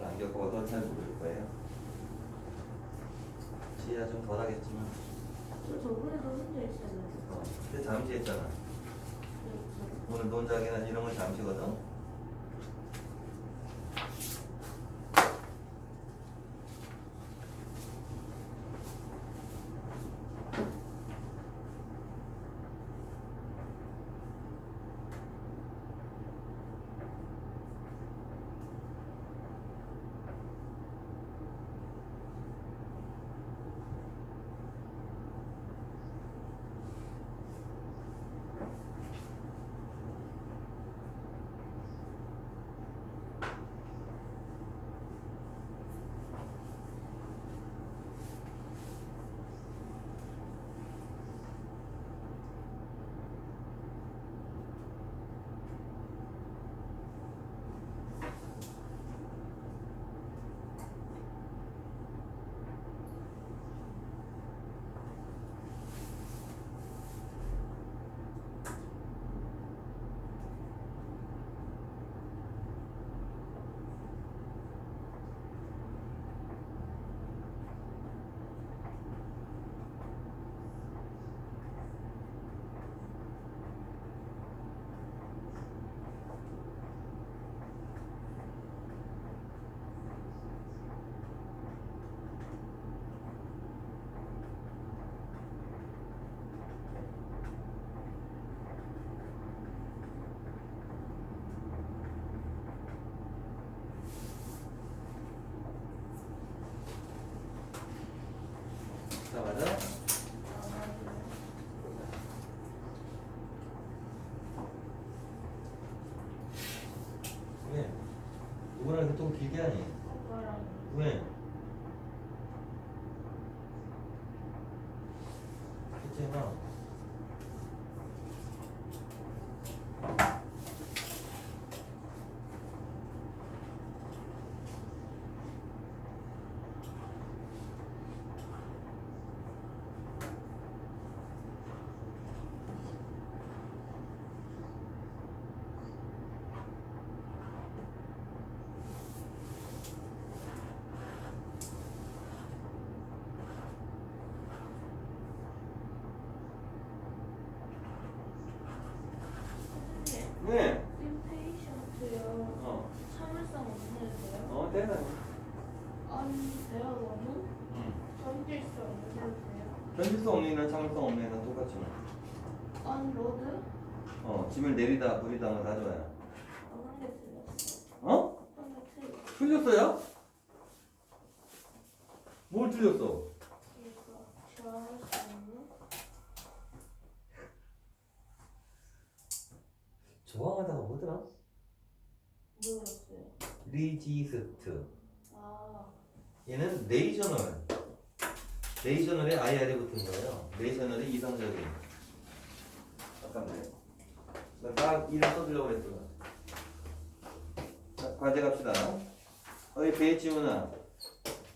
그걸 안 겪어봐서 잘 모를 거예요. 지혜야 좀 덜하겠지만 저 저번에도 혼자 있었는데. 어, 근데 잠시 했잖아. 오늘 논작이나 이런 건 잠시거든. 똑같지 뭐. 언로드? 어, 짐을 내리다 버리다 하면 다 좋아요. 어떤 게 틀렸어? 어? 게 틀렸어? 틀렸어요? 뭘 틀렸어? 이거 있는? 저항하다가 뭐더라? 모르겠어요. 리지스트. 아, 얘는 네이셔널. 네이셔널에 IR이 붙은 거예요. 네이셔널이 이상적인. 잠깐만요. 나딱 이름 써주려고. 자, 과제 갑시다. 어이 배지훈아.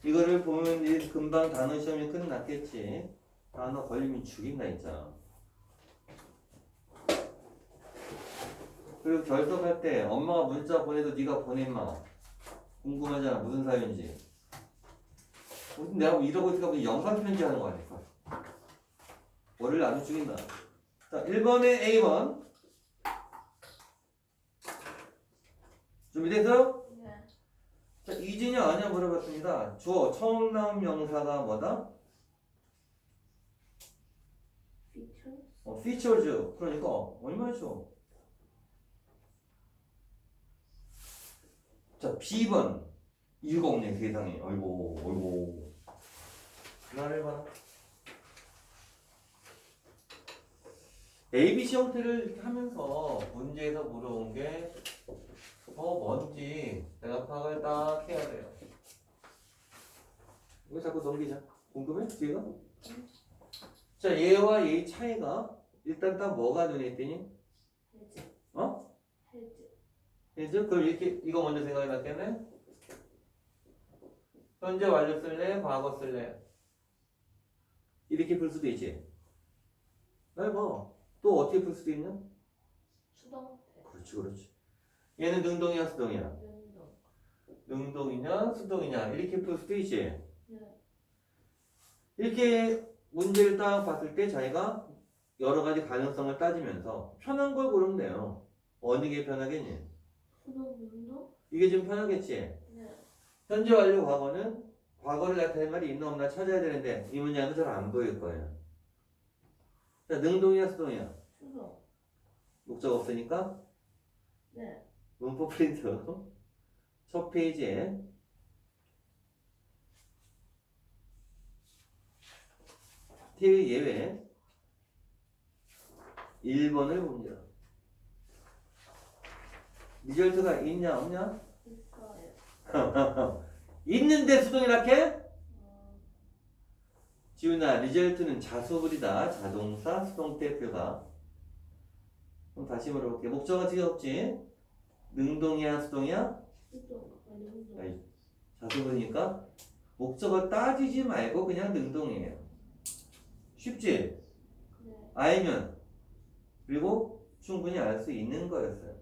이거를 보면 금방 단어 시험이 끝났겠지. 단어 걸리면 죽인다 했잖아. 그리고 결석할 때 엄마가 문자 보내도 네가 보내 마. 궁금하잖아 무슨 사연인지. 무슨 내가 뭐 이러고 있으니까 무슨 영상 편지하는 거 아닐까? 월요일 아주 죽인다. 자, 1번에 A번. 준비됐어요? 네. 자, 이진영 아니야 물어봤습니다. 주어 처음 나온 명사가 뭐다? 어, features. 그러니까 얼마나 쉬워. 자, B번. 이유가 없네, 세상에. 아이고, 아이고. 나를 봐라. ABC 형태를 이렇게 하면서 문제에서 물어본 게 어, 뭔지 내가 파악을 딱 해야 돼요. 이거 자꾸 넘기자. 궁금해? 뒤에가? 자, 얘와 얘의 차이가 일단 딱 뭐가 눈에 띄니? 해즈. 어? 해즈. 이제 그럼 이렇게 이거 먼저 생각이 났겠네? 현재 완료 쓸래? 과거 쓸래? 이렇게 풀 수도 있지. 날 봐. 또 어떻게 풀 수도 있냐? 수동태. 그렇지, 그렇지. 얘는 능동이야, 수동이야? 능동. 능동이냐 수동이냐 이렇게 풀 수도 있지. 네. 이렇게 문제를 딱 봤을 때 자기가 여러 가지 가능성을 따지면서 편한 걸 고르면 돼요. 어느 게 편하겠니? 수동 운동? 이게 좀 편하겠지. 네. 현재 완료 과거는 과거를 나타낸 말이 있나 없나 찾아야 되는데 이 문장은 잘 안 보일 거예요. 자, 능동이야 수동이야? 수동. 목적 없으니까 네. 문법 프린트 첫 페이지에 태의 예외 1번을 봅니다. 리절트가 있냐 없냐? 있어요. 있는데 수동이라게? 어, 지훈아 리절트는 자수불이다 자동사 수동태 표가 그럼 다시 물어볼게 목적어 지금 없지? 능동이야 수동이야? 수동. 아니 자수불이니까 목적어 따지지 말고 그냥 능동이에요 쉽지? 네. 알면 그리고 충분히 알 수 있는 거였어요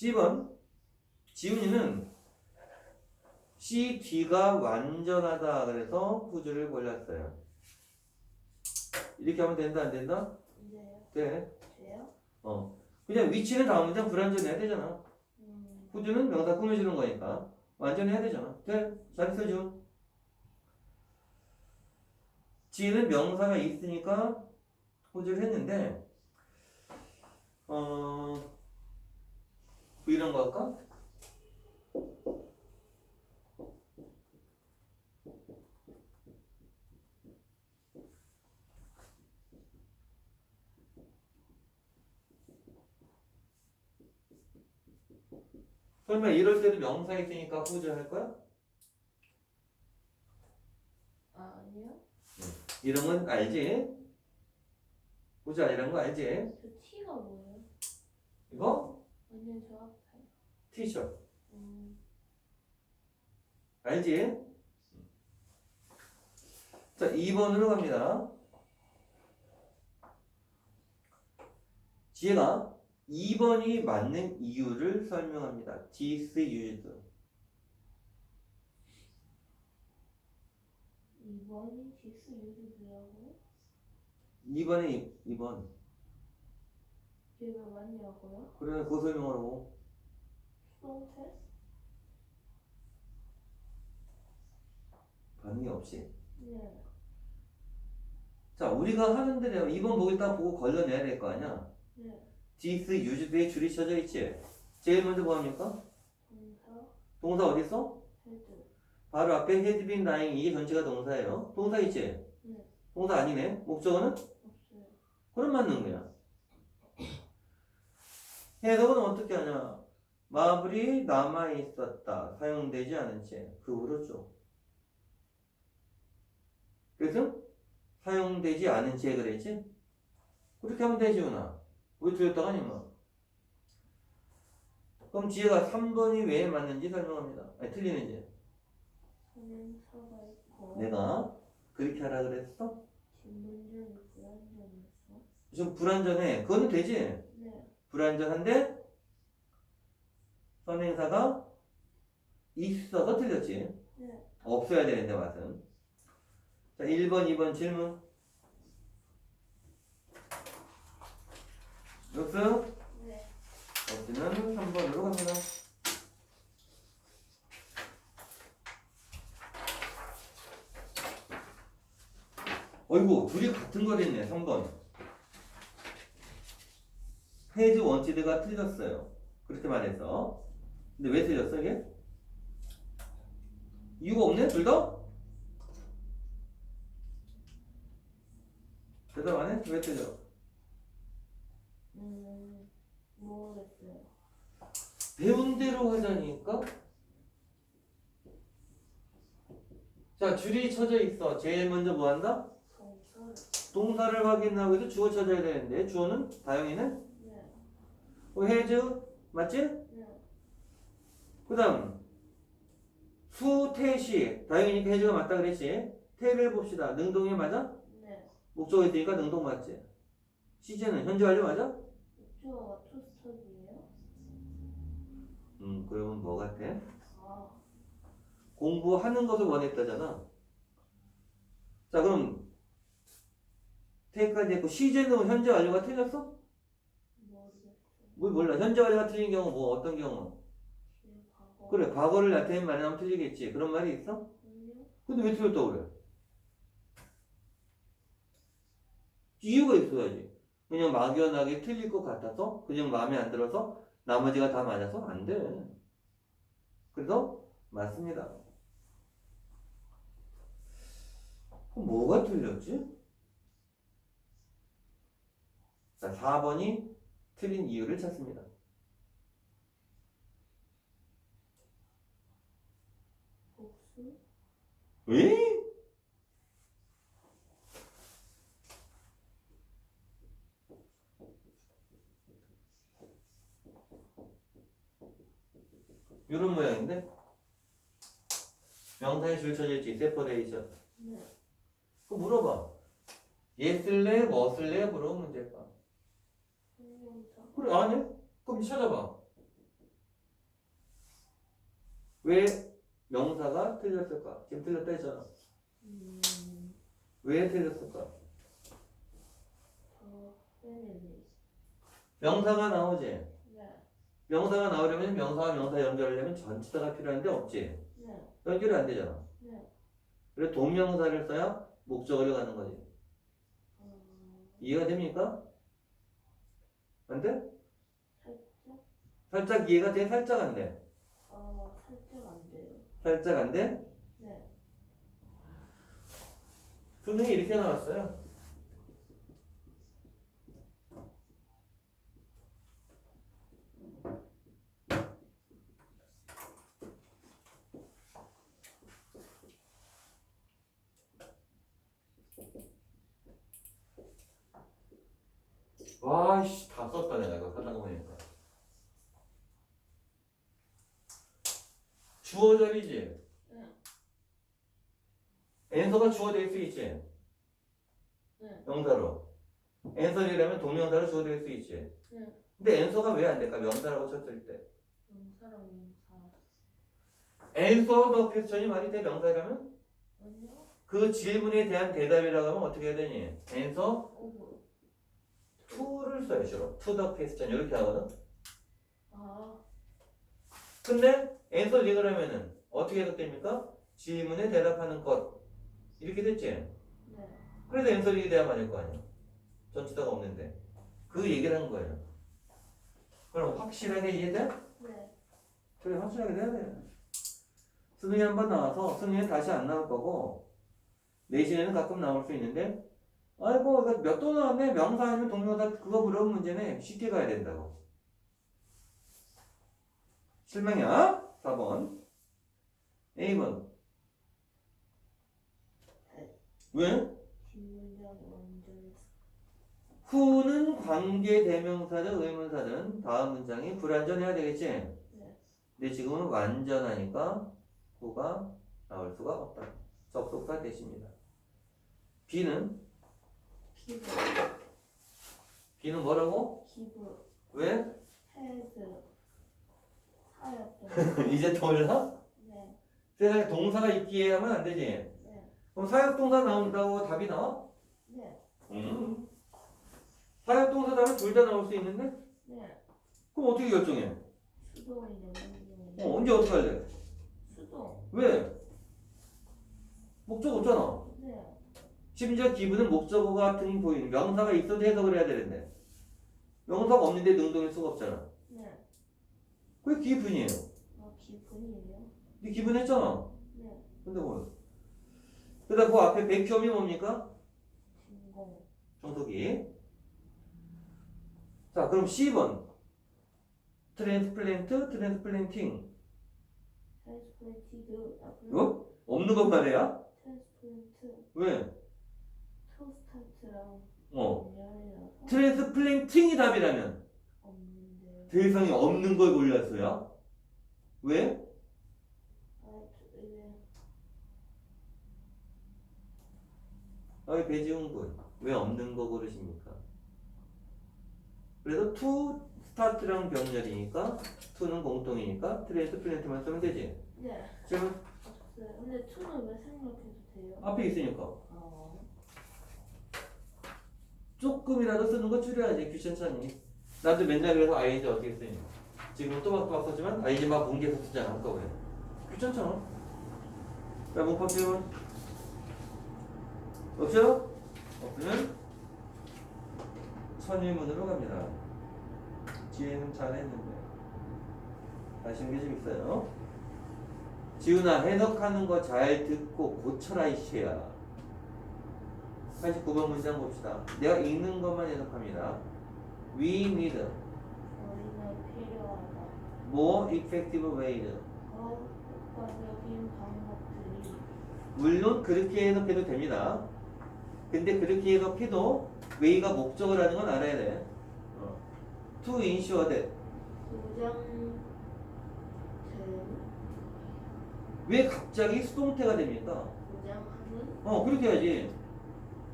10번 지훈이는 C, D가 완전하다 그래서 후주를 골랐어요 이렇게 하면 된다 안 된다? 네. 돼 돼요? 어. 그냥 위치는 다음 문장 불완전해야 되잖아 음. 후주는 명사 꾸며주는 거니까 완전해야 되잖아 돼? 잘했어 지훈 지는 명사가 있으니까 호주를 했는데 어 이런 거 할까? 설마 이럴 때도 명사 있으니까 호주 할 거야? 아 아니요. 이런 건 알지? 호주 아니라는 거 알지? 저 T가 뭐예요? 이거 완전 정확해. 티셔 음. 알지? 자, 2번으로 갑니다. 지혜가 2번이 맞는 이유를 설명합니다. disused. 2번이 디스 유즈라고요? 2번에 2번. 이게 왜 맞냐고요? 그래, 그 설명하라고. 반응이 없이. 네. 자, 우리가 하는 대로 2번 보기 딱 보고 걸러내야 될 거 아니야? 네. disused에 줄이 쳐져 있지? 제일 먼저 뭐 합니까? 동사 동사 어디 있어? 헤드. 바로 앞에 had been dying 이게 전체가 동사예요. 동사 있지? 네. 동사 아니네. 목적어는? 없어요. 그럼 맞는 거야. 해석은 어떻게 하냐? 마블이 남아 있었다. 사용되지 않은 채. 그 후로죠. 그래서 사용되지 않은 채 그랬지? 그렇게 하면 되지, 누나. 왜 틀렸다가 아니 뭐. 그럼 지혜가 3번이 왜 맞는지 설명합니다. 아니, 틀리는지. 내가 그렇게 하라 그랬어? 좀 불안전해. 그거는 되지? 네. 불안전한데 선행사가 있어서 틀렸지. 네. 없어야 되는데 맛은. 자, 1번, 2번 질문. 없어요? 네. 없으면 3번으로 갑니다. 어이구, 둘이 같은 거 됐네, 3번. 헤즈 원티드가 틀렸어요. 그렇게 말해서. 근데 왜 틀렸어, 이게? 이유가 없네, 둘 다? 대답 안 해? 왜 틀려? 음. 모르겠어요. 배운 대로 하자니까? 자, 줄이 쳐져 있어. 제일 먼저 뭐 한다? 동사를. 확인하고 해도 주어 쳐져야 되는데, 주어는 다영이는 해즈 맞지? 네. 그 다음 수, 태, 시 다영이니까 해즈가 맞다 그랬지? 태를 봅시다. 능동이 맞아? 네. 목적어 있으니까 능동 맞지? 시제는 현재 완료 맞아? 목조가 투스톱이에요? 음, 그러면 뭐 같아? 아, 공부하는 것을 원했다잖아. 자, 그럼 테이크까지 했고 시제는 현재 완료가 틀렸어? 뭐 몰라. 현재 완료가 틀린 경우 뭐 어떤 경우? 그래, 과거를 나타내는 말이 나오면 틀리겠지. 그런 말이 있어? 근데 왜 틀렸다고 그래? 이유가 있어야지. 그냥 막연하게 틀릴 것 같아서 그냥 마음에 안 들어서 나머지가 다 맞아서 안 돼. 그래서 맞습니다. 그럼 뭐가 틀렸지? 자, 4번이 틀린 이유를 찾습니다. 복수. 왜? 이런 모양인데 명사에 줄쳐져 있지 세퍼레이션 네. 그거 물어봐 뭐 쓸래 물어보면 형용사. 그래 안 해? 그럼 찾아봐 왜 명사가 틀렸을까? 지금 틀렸다 했잖아 음, 왜 틀렸을까? 더. 명사가 나오지 네. 명사가 나오려면 명사와 명사 연결하려면 전치사가 필요한데 없지 네. 연결이 안 되잖아 네. 그래 동명사를 써야 목적어를 가는 거지 어, 이해가 됩니까? 안 돼? 살짝. 살짝 이해가 돼? 살짝 안 돼? 어, 살짝 안 돼요. 살짝 안 돼? 네. 수능이 이렇게 나왔어요 와씨 다 썼다 내가 이거 하다 보니까 주어절이지 네. 엔서가 주어 될 수 있지 네. 명사로 엔서리라면 동명사로 주어 될 수 있지 네. 근데 엔서가 왜 안 될까 명사라고 쳤을 때 명사랑 명사. 엔서 더 퀘스천이 말이 돼 명사라면 아니요. 그 질문에 대한 대답이라고 하면 어떻게 해야 되니 엔서 오브. To를 써야죠 to the question 이렇게 하거든. 아, 근데 엔서 리그라면은 어떻게 해석됩니까? 질문에 대답하는 것. 이렇게 됐지? 네. 그래서 엔서 리그 돼야 맞을 거 아니야. 전치사가 없는데. 그 얘기를 한 거예요. 그럼 확실하게 이해돼? 네. 그래 확실하게 돼야 돼. 수능이 한 번 나와서 수능은 다시 안 나올 거고 내신에는 가끔 나올 수 있는데 아이고 이거 몇 도 나왔네 명사 아니면 동명사 그거 물어본 문제네 쉽게 가야 된다고 실망이야 4번 A번 왜? 후는 관계 대명사든 의문사든 다음 문장이 불완전해야 되겠지? 네. 근데 지금은 완전하니까 후가 나올 수가 없다. 접속사 대신이다. B는 B는 뭐라고? 기브. 왜? 헤드. 하였던. 이제 몰라? 네. 세상에 동사가 있기에 하면 안 되지. 네. 그럼 사역동사 나온다고 답이 나와? 네. 음. 사역동사 답은 둘다 나올 수 있는데? 네. 그럼 어떻게 결정해? 수동이네. 문동이네. 어, 언제 어떻게 할래? 수동. 왜? 목적 없잖아. 네. 심지어 기분은 목적어 같은 보이는 명사가 있어도 해석을 해야 되는데 명사가 없는데 능동일 수가 없잖아. 네. 그게 기분이에요. 아, 기분이에요? 네 기분 했잖아. 네. 근데 뭐? 그다음 그 앞에 백혐이 뭡니까? 진공. 정석이. 자, 그럼 10번. 트랜스플랜트, 트랜스플랜팅. 트랜스플랜티드. 아, 이거? 없는 것 말이야? 트랜스플랜트. 왜? 트로스타트랑 어. 연결이라서 트랜스플랜팅이 답이라면 없는데요. 대상이 없는 걸 골랐어요. 왜? 아, 저- 네. 배지훈 군. 왜 없는 거 고르십니까? 그래서 투 스타트랑 병렬이니까 to는 공통이니까 트레이스 플랜트만 쓰면 되지. 네. 질문 네. 근데 투는 왜 생략해도 돼요? 앞에 있으니까 아. 조금이라도 쓰는 거 줄여야지 귀찮잖니. 나도 맨날 그래서 ing 어떻게 쓰니? 지금 또박또박 썼지만 ing 막 공개해서 쓰잖아 한꺼번에. 귀찮잖아. 자 문법 질문 없죠? 없으면 선의문으로 갑니다. 지혜는 잘했는데 아쉬운 게좀 있어요. 지훈아 해석하는 거 잘 듣고 고쳐라 이씨야. 89번 문장 봅시다. 내가 읽는 것만 해석합니다. We need 저희는 필요하다. more effective ways. 더 효과적인 방법들이 물론 그렇게 해석해도 됩니다. 근데 그렇게 해석해도 way가 목적을 하는 건 알아야 돼. 어. To ensure that 보장된 왜 갑자기 수동태가 됩니까? 보장하는 어 그렇게 해야지.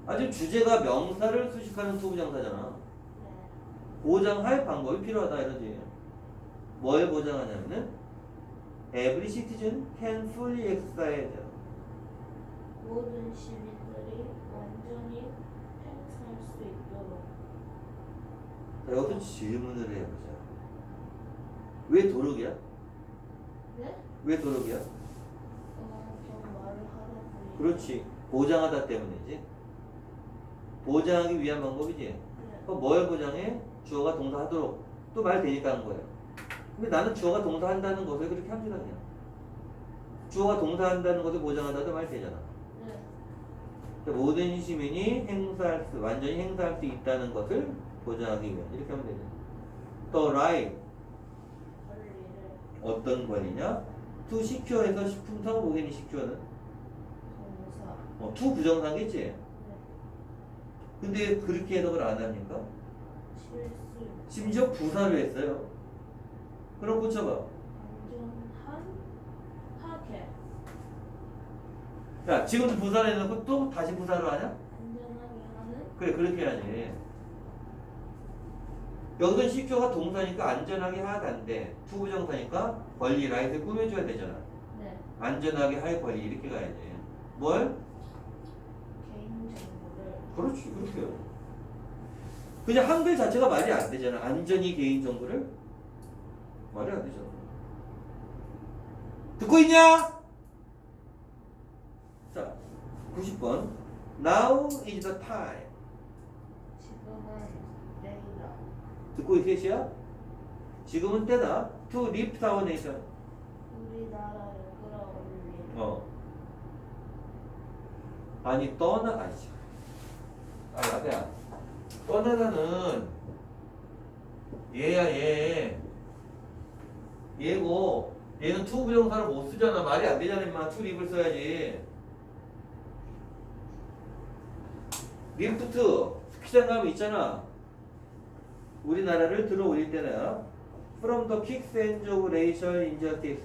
아주 주제가 명사를 수식하는 투부정사잖아. 네. 보장할 방법이 필요하다 이러지. 뭘 보장하냐면은 every citizen can fully exercise 모든 시민들이 완전히 행사할 수 있도록 자, 여기서 질문을 해보자. 왜 도둑이야? 네? 왜 도둑이야? 어, 좀 말을 하다 보니 그렇지. 보장하다 때문이지. 보장하기 위한 방법이지. 네. 그럼 뭘 보장해? 주어가 동사 하도록. 또 말 되니까 한 거야. 근데 나는 주어가 동사 한다는 것을 그렇게 합니다, 그냥. 주어가 동사 한다는 것을 보장한다도 말 되잖아. 네. 그러니까 모든 시민이 행사할 수, 완전히 행사할 수 있다는 것을 보장하기 위한. 이렇게 하면 되죠. 또 right. 권리를 어떤 권리냐? to secure에서 식품사 뭐겠니, secure는? 동사 어, to 부정사겠지? 네. 근데 그렇게 해석을 안 합니까? 심지어 부사를 했어요. 그럼 고쳐봐. 안전한 하게 야, 지금도 부사를 해놓고 또 다시 부사로 하냐? 안전하게 하는 그래, 그렇게 해야지. 여기는 시큐가 동사니까 안전하게 하다인데, 투 부정사니까 권리, 라이트 꾸며줘야 되잖아. 네. 안전하게 할 권리, 이렇게 가야지. 뭘? 그렇지, 그렇게 해요. 그냥 한글 자체가 말이 안 되잖아. 안전히 개인정보를? 말이 안 되잖아. 듣고 있냐? 자, 90번. Now is the time. 지금은 내일이다 듣고 계시야? 지금은 때다. To lift our nation. 우리나라를 끌어올린 어. 아니 떠나 아니지. 아 야야. 떠나다는 얘야 얘. 얘고 얘는 투 부정사를 못 쓰잖아. 말이 안 되잖아 임마. 투 립을 써야지. 리프트 스키장 가면 있잖아. 우리나라를 들어올릴 때는 From the quicksand of racial injustice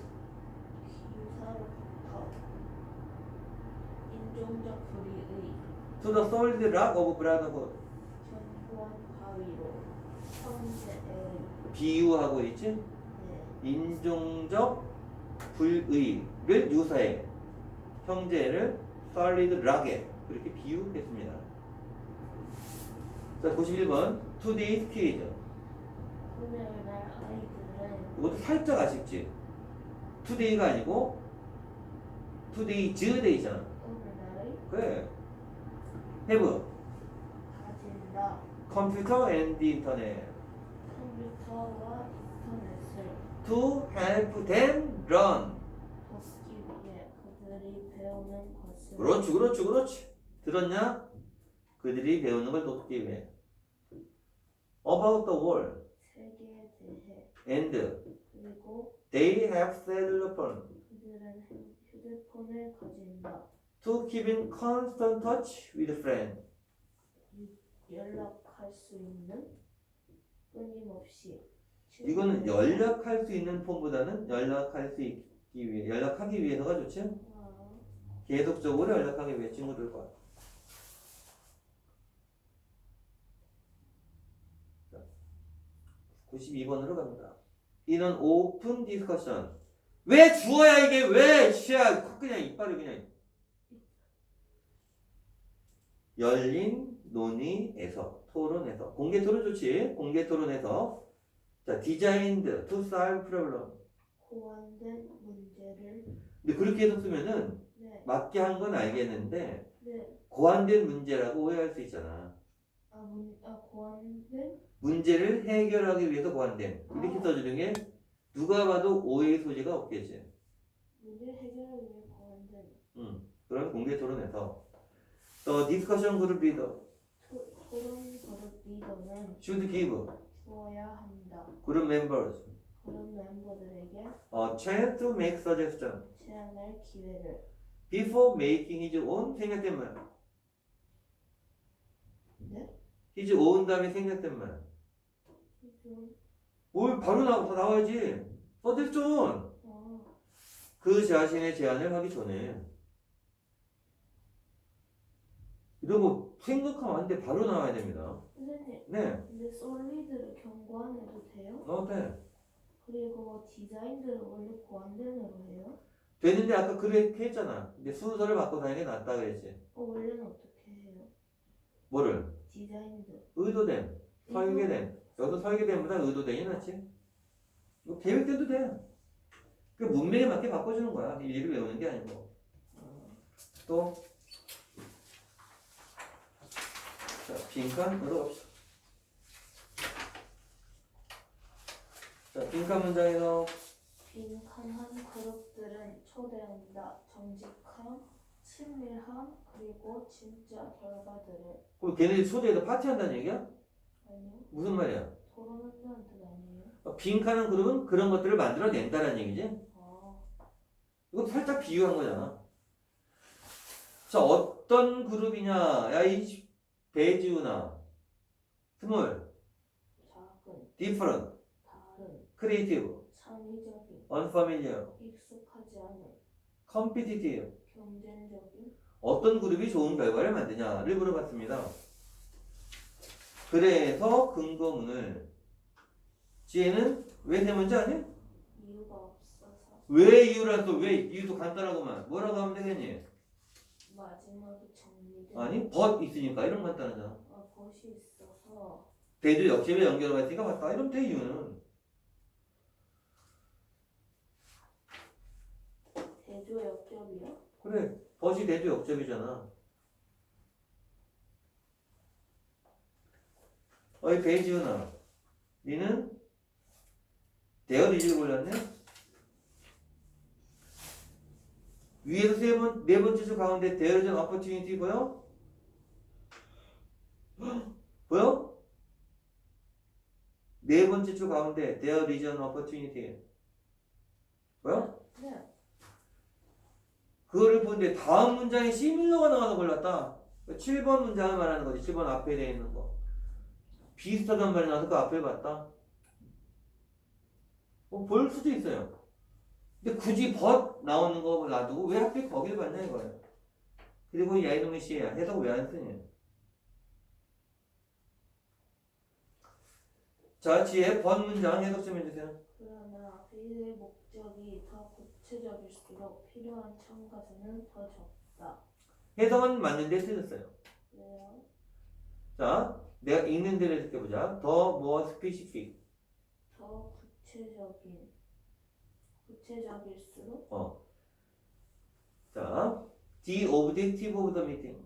기사로부터 인종적 불의의 to the solid rock of brotherhood 견고한 바위로 형제의 비유하고 있지? 네. 인종적 불의를 유사해 형제를 solid rock에 그렇게 비유했습니다. 자 91번 today's quiz 오늘날 아이들은 이것도 살짝 아쉽지? today가 아니고 today's day잖아. 오늘날의 그래. Have 가진다 computer and internet 컴퓨터와 인터넷을 to help them learn 돕기 위해 그들이 배우는 것을 그렇지 그렇지 그렇지 들었냐? 그들이 배우는 걸 돕기 위해 about the world 세계에 대해 and 그리고 they have cellular phone 그들은 휴대폰을 가진다 to keep in constant touch with friends 연락할 수 있는 끊임없이 이거는 연락할 수 있는 폰보다는 연락할 수 있기 위해 연락하기 위해서가 좋지? 아, 계속적으로 연락하기 위해 친구들과. 자, 92번으로 갑니다. 이는 오픈 디스커션. 왜 주어야 이게? 왜? 씨야 그냥 이빨을 그냥 열린 논의에서 토론에서 공개 토론 좋지? 공개 토론에서. 자 디자인드 to solve problem 고안된 문제를 근데 그렇게 해서 쓰면은 네, 맞게 한 건 알겠는데 네, 고안된 문제라고 오해할 수 있잖아. 아, 문, 아 고안된? 문제를 해결하기 위해서 고안된. 이렇게 써주는 게 누가 봐도 오해의 소지가 없겠지. 문제를 해결하기 위해 고안된. 음, 그런 공개 토론에서 또 디스커션 그룹 리더 토, 토론 그룹 리더는 should give 주어야 한다. 그룹 members 그런 멤버들에게 a chance to make suggestion 제안할 기회를 before making his own 생략된 말. 네? his own 다음에 생략된 말. 좀 뭘 바로 나, 다 나와야지. suggestion. 어, 그 자신의 제안을 하기 전에. 거 생각하면 안 돼. 바로 나와야 됩니다. 선생님 네. 근데 솔리드를 경고 안 해도 돼요? 어, 네. 그리고 디자인들을 원래 고안된으로 해요? 되는데 아까 그렇게 했잖아. 근데 순서를 바꿔 가는 게 낫다 그랬지. 어, 원래는 어떻게 해요? 뭐를? 디자인들 의도된, 설계된. 여기서 설계된보다 의도된이 낫지. 이거 계획돼도 돼. 그 문맥에 맞게 바꿔주는 거야. 일일이 외우는 게 아니고. 또. 자, 빈칸으로 갑시다. 자, 빈칸 문장에서 빈칸한 그룹들은 초대한다. 정직함, 친밀함, 그리고 진짜 결과들을 그 걔네들이 초대해서 파티한다는 얘기야? 아니요 무슨 말이야? 토론한다는 뜻 아니에요? 빈칸한 그룹은 그런 것들을 만들어낸다는 얘기지? 아 이거 살짝 비유한 거잖아. 자, 어떤 그룹이냐? 야, 이 배지우나, 스몰, 작은, different, 다른, creative, 창의적인, unfamiliar, 익숙하지 않은, competitive. 경쟁적인, 어떤 그룹이 좋은 결과를 만드냐를 물어봤습니다. 그래서 근거문을 지혜는 왜세 문제 아니? 이유가 없어서 왜 이유라 또 왜? 이유도 간단하고만 뭐라고 하면 되겠니? 마지막에 정리된 아니 but 있으니까 이런 거 간단하잖아. 아, 것이 있어서 대조 역집에 연결을 했으니까 맞다. 이러면 돼 이유는. 대조 역겹이요? 그래 버시 대조 역접이잖아 어이 베이지훈아 니는 대어 리즈를 골랐네 위에서 세 번, 네 번째 줄 가운데 대어전 어퍼튜니티 보여? 헉, 보여? 네 번째 줄 가운데 대어 리전 어퍼튜니티 보여? 네 그거를 보는데 다음 문장에 시밀러가 나와서 골랐다. 7번 문장을 말하는 거지. 7번 앞에 돼 있는 거. 비슷하단 말이 나와서 그 앞에 봤다. 뭐볼 수도 있어요. 근데 굳이 벗 나오는 거 놔두고 왜 하필 거길 봤냐 이거예요. 그리고 야이동이 씨야. 해석 왜 안 쓰니? 자, 지혜 번 문장 해석 좀 해주세요. 그러나 회의의 목적이 더 구체적일수록 필요한 첨가자는 더 적다. 해석은 맞는데 틀렸어요. 왜요? 자, 내가 읽는 대로 해석해보자. 더 more specific. 더 구체적인 구체적일수록 자, the objective of the meeting.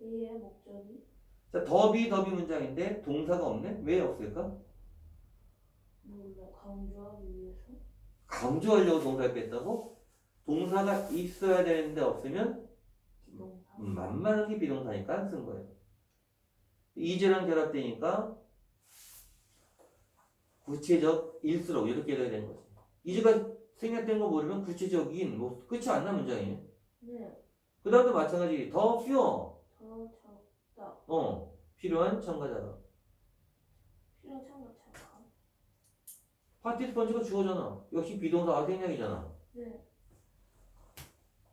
회의의 목적이 자, 더비 더비 문장인데 동사가 없네? 왜 없을까? 몰라 강조하기 위해서 강조하려고 동사를 뺐다고? 동사가 있어야 되는데 없으면 기동사 음, 만만한 게 비동사니까 안 쓴 거예요. 이제랑 결합되니까 구체적 일수록 이렇게 해야 되는 거지. 이제가 생략된 거 모르면 구체적인 뭐 끝이 안 나 문장이에요. 네, 그 다음도 마찬가지. 더 fewer. 더 적다. 어, 필요한 첨가자가. 필요 첨가 첨가. 파티 스펀지가 주어잖아. 역시 비동사가 생략이잖아. 네,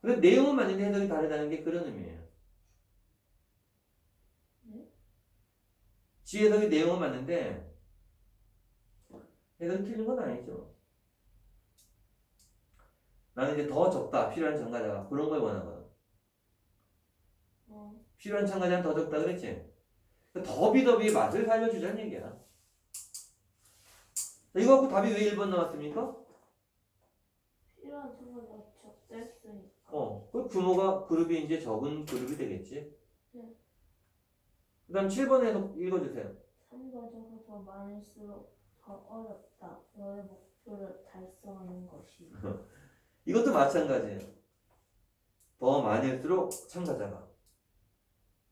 근데 내용은 맞는데 해석이 다르다는 게 그런 의미예요. 네? 지 해석이 내용은 맞는데 얘가 틀린 건 아니죠. 나는 이제 더 적다 필요한 참가자가 그런 걸 원하거든. 어, 필요한 참가자는 더 적다 그랬지. 더비더비의 맛을 살려주자는 얘기야. 자, 이거 갖고 답이 왜 1번 나왔습니까? 필요한 참가자 적됐으니까. 어, 그 규모가 그룹이 이제 적은 그룹이 되겠지. 네. 그 다음 7번에서 읽어주세요. 3과정은 더 많을수록 더 어렵다. 너의 목표를 달성하는 것이. 이것도 마찬가지예요. 더 많을수록 참가자가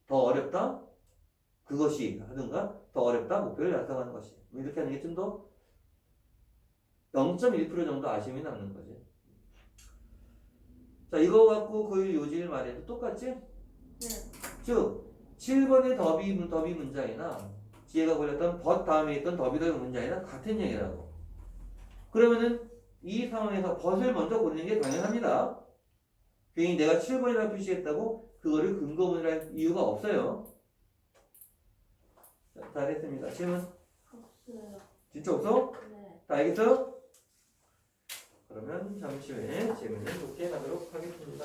더 어렵다. 그것이 하든가 더 어렵다. 목표를 달성하는 것이 뭐 이렇게 하는 게 좀 더 0.1% 정도 아쉬움이 남는 거지. 자 이거 갖고 그 요지를 말해도 똑같지? 네. 즉 7번의 더비 더비 문장이나 지혜가 걸렸던 벗 다음에 있던 더비 더비 문장이나 같은 얘기라고. 그러면은 이 상황에서 벗을 먼저 고르는 게 당연합니다. 괜히 내가 7번이라고 표시했다고 그거를 근거문을 할 이유가 없어요. 자, 다 됐습니다. 질문 없어요. 진짜 없어? 네. 다 알겠어요? 그러면 잠시 후에 질문을 돕게 하도록 하겠습니다.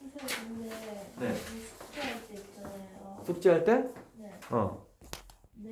선생님 근데 네. 이 숙제할 때 있잖아요. 숙제할 때? 네. 어.